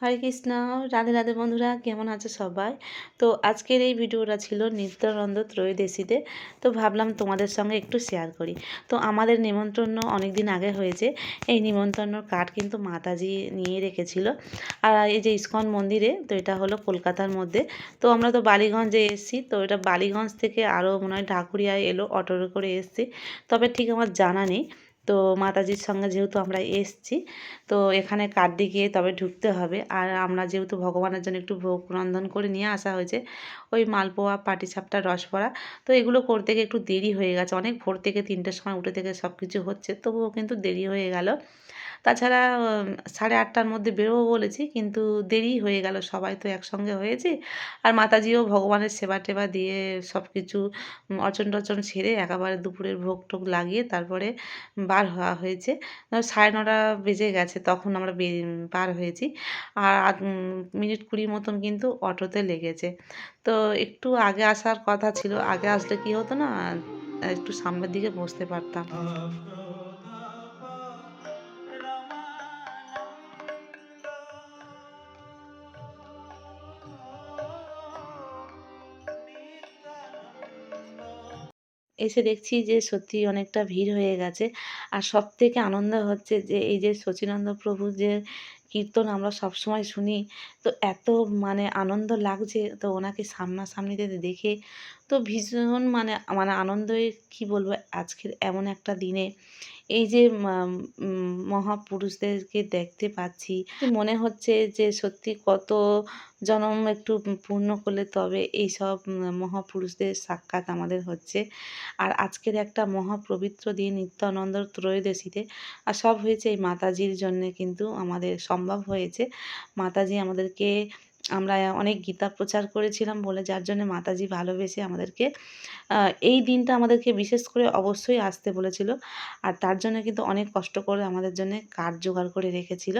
হরে কৃষ্ণ, রাধে রাধে বন্ধুরা, কেমন আছো সবাই? তো আজকের এই ভিডিওটা ছিল নিত্যানন্দ ত্রয়োদশীতে, তো ভাবলাম তোমাদের সঙ্গে একটু শেয়ার করি। তো আমাদের নিমন্ত্রণ অনেক দিন আগে হয়েছে, এই নিমন্ত্রণর কার্ড কিন্তু মাতাজি নিয়ে রেখেছিল। আর এই যে ইস্কন মন্দিরে, তো এটা হলো কলকাতার মধ্যে, তো আমরা তো বালিগঞ্জে এসেছি, তো এটা বালিগঞ্জ থেকে আরও মনে হয় ঢাকুরিয়ায় এলো অটোর করে এসেছি, তবে ঠিক আমার জানা নেই। তো মাতাজির সঙ্গে যেহেতু আমরা এসছি, তো এখানে কার্ডে গিয়ে তবে ঢুকতে হবে। আর আমরা যেহেতু ভগবানের জন্য একটু ভোগ রন্ধন করে নিয়ে আসা হয়েছে, ওই মালপোয়া, পাটিসাপটা, রসপড়া, তো এগুলো করতে গিয়ে একটু দেরি হয়ে গেছে। অনেক ভোর থেকে, তিনটের সময় উঠে থেকে সব কিছু হচ্ছে, তবুও কিন্তু দেরি হয়ে গেল। তাছাড়া সাড়ে আটটার মধ্যে বেরোবো বলেছি, কিন্তু দেরি হয়ে গেল, সবাই তো একসঙ্গে হয়েছে। আর মাতাজিও ভগবানের সেবা টেবা দিয়ে সব কিছু অচন টচন সেরে একেবারে দুপুরের ভোগ টোগ লাগিয়ে তারপরে বার হওয়া হয়েছে। সাড়ে নটা বেজে গেছে, তখন আমরা বার হয়েছি। আর মিনিট কুড়ি মতন কিন্তু অটোতে লেগেছে। তো একটু আগে আসার কথা ছিল, আগে আসলে কি হতো না, একটু সামনের দিকে বসতে পারতাম। এসে দেখছি যে সত্যি অনেকটা ভিড় হয়ে গেছে। আর সব থেকে আনন্দ হচ্ছে যে এই যে সচিনন্দ প্রভু যে কীর্তন আমরা সব সময় শুনি, তো এত মানে আনন্দ লাগছে, তো ওনাকে সামনাসামনিতে দেখে তো ভীষণ মানে মানে আনন্দই কি বলব, আজকের এমন একটা দিনে। এই যে মহাপুরুষদেরকে দেখতে পাচ্ছি মনে হচ্ছে যে সত্যি কত জনম একটু পূর্ণ করলে তবে এই সব মহাপুরুষদের সাক্ষাৎ আমাদের হচ্ছে। আর আজকের একটা মহাপবিত্র দিন নিত্যানন্দ ত্রয়োদশীতে, আর সব হয়েছে এই মাতাজির জন্যে কিন্তু আমাদের সম্ভব হয়েছে। মাতাজি আমাদেরকে আমরা অনেক গীতা প্রচার করেছিলাম বলে, যার জন্য মাতাজি ভালোবেসে আমাদেরকে এই দিনটা আমাদেরকে বিশেষ করে অবশ্যই আসতে বলেছিল। আর তার জন্য কিন্তু অনেক কষ্ট করে আমাদের জন্য কাঠ জোগাড় করে রেখেছিল।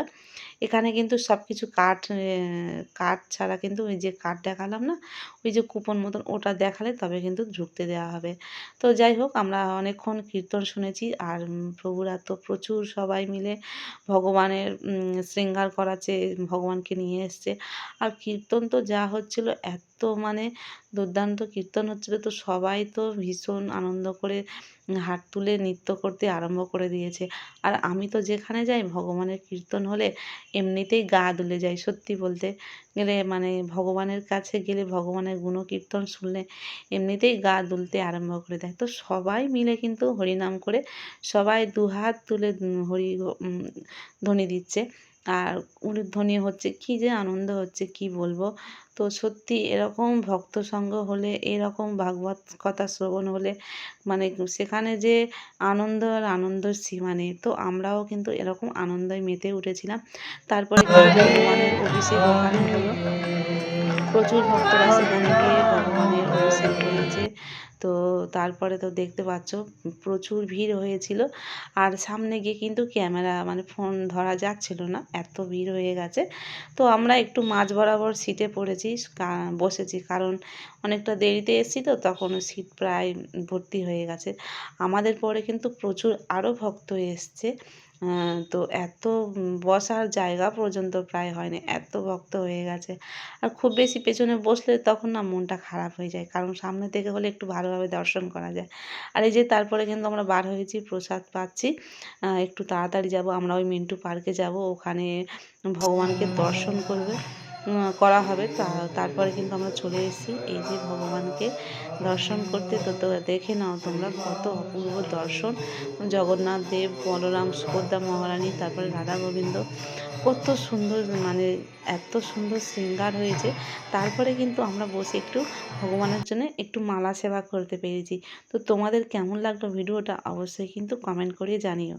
এখানে কিন্তু সব কিছু কাঠ কাঠ ছাড়া কিন্তু ওই যে কাঠ দেখালাম না, ওই যে কুপন মতন ওটা দেখালে তবে কিন্তু ঢুকতে দেওয়া হবে। তো যাই হোক, আমরা অনেকক্ষণ কীর্তন শুনেছি আর প্রভুরা তো প্রচুর সবাই মিলে ভগবানের শৃঙ্গার করাচ্ছে ভগবানকে নিয়ে এসছে। আর কীর্তন তো যা হচ্ছিল, এত মানে দুর্দান্ত কীর্তন হচ্ছিল। তো সবাই তো ভীষণ আনন্দ করে হাত তুলে নৃত্য করতে আরম্ভ করে দিয়েছে। আর আমি তো যেখানে যাই, ভগবানের কীর্তন হলে এমনিতেই গা দুলে যাই, সত্যি বলতে গেলে মানে ভগবানের কাছে গেলে ভগবানের গুণকীর্তন শুনলে এমনিতেই গা দুলতে আরম্ভ করে দেয়। তো সবাই মিলে কিন্তু হরিনাম করে সবাই দুহাত তুলে হরি ধ্বনি দিচ্ছে। আর উলুধ্বনি হচ্ছে, কী যে আনন্দ হচ্ছে, কি বলব? তো সত্যি এরকম ভক্ত সঙ্গ হলে, এরকম ভাগবত কথা শ্রবণ হলে মানে সেখানে যে আনন্দ আর আনন্দর সীমা নেই। তো আমরাও কিন্তু এরকম আনন্দয় মেতে উঠেছিলাম। তারপরে ভগবানের অভিষেক প্রচুর ভক্তরা সেখানে গিয়ে ভগবানের তো তারপরে তো দেখতে পাচ্ছ, প্রচুর ভিড় হয়েছিল। আর সামনে গিয়ে কিন্তু ক্যামেরা মানে ফোন ধরা যাচ্ছিল না, এত ভিড় হয়ে গেছে। তো আমরা একটু মাঝ বরাবর সিটে পড়েছি বসেছি। কারণ অনেকটা দেরিতে এসেছি তো, তখন সিট প্রায় ভর্তি হয়ে গেছে। আমাদের পরে কিন্তু প্রচুর আরও ভক্ত এসছে। তো এত বসার জায়গা পর্যন্ত প্রায় হয়নি, এত ভক্ত হয়ে গেছে। আর খুব বেশি পেছনে বসলে তখন না মনটা খারাপ হয়ে যায়, কারণ সামনে থেকে হলে একটু ভালোভাবে দর্শন করা যায়। আর এই যে তারপরে কিন্তু আমরা বার হয়েছি, প্রসাদ পাচ্ছি। একটু তাড়াতাড়ি যাব, আমরা ওই মিন্টু পার্কে যাব, ওখানে ভগবানকে দর্শন করবে। করা হবে। তারপরে কিন্তু আমরা চলে এসেছি। এই যে ভগবানকে দর্শন করতে, তো দেখে নাও তোমরা কত অপূর্ব দর্শন। জগন্নাথ দেব, বলরাম, সুভদ্রা মহারানী, তারপরে রাধা গোবিন্দ। কত সুন্দর মানে এত সুন্দর শৃঙ্গার হয়েছে। তারপরে কিন্তু আমরা বসে একটু ভগবানের জন্য একটু মালা সেবা করতে পেরেছি। তো তোমাদের কেমন লাগল ভিডিওটা অবশ্যই কিন্তু কমেন্ট করে জানিও।